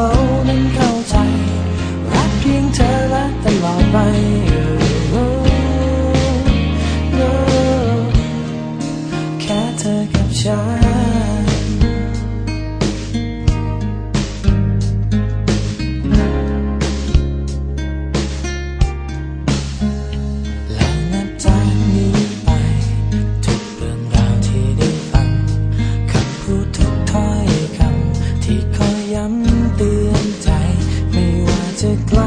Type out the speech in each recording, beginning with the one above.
เรานั้นเข้าใจ รักเพียงเธอและตลอดไปแค่เธอกับฉัน ไกล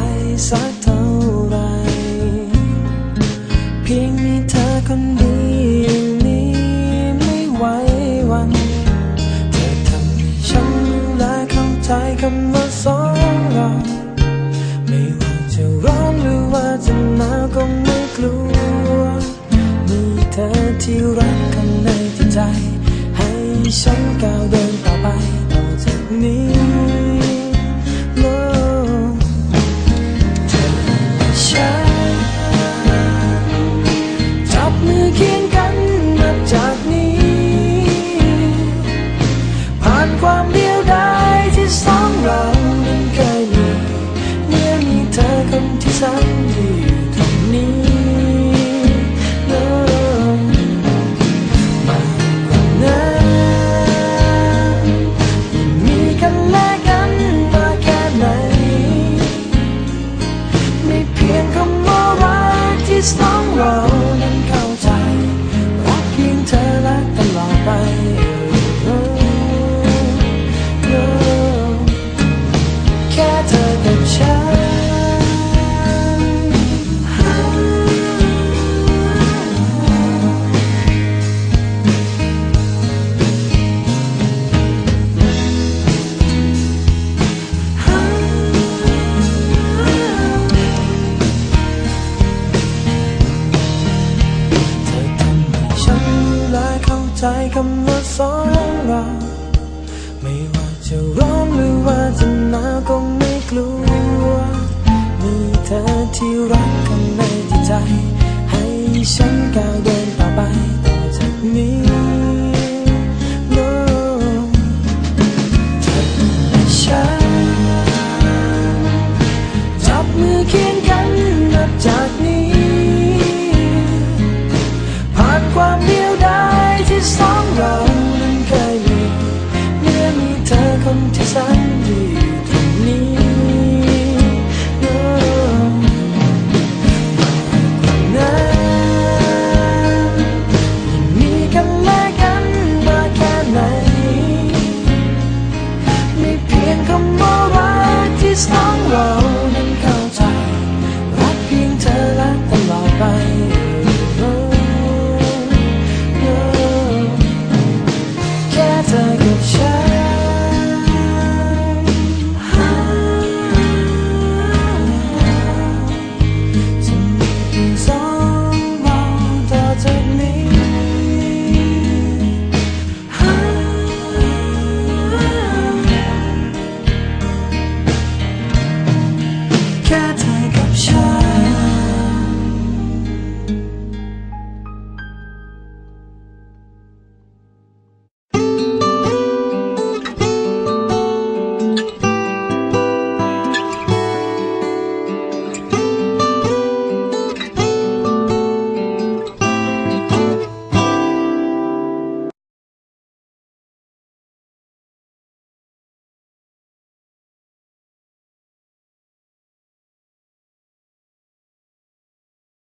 สักเท่าไร เพียงมีเธอคนเดียวนี้ไม่ไหววัน เธอทำให้ฉันรู้และเข้าใจคำว่าสองเราไม่ว่าจะร้อนหรือว่าจะหนาวก็ไม่กลัว มีเธอที่รักข้างในใจ ให้ฉันก้าวเดินต่อไปต่อจากนี้ ใจคำว่าสองเรา ไม่ว่าจะร้อนหรือว่าจะหนาวก็ไม่กลัว มีเธอที่รักข้างในจิตใจ ให้ฉันก้าวเดินต่อไปต่อจากนี้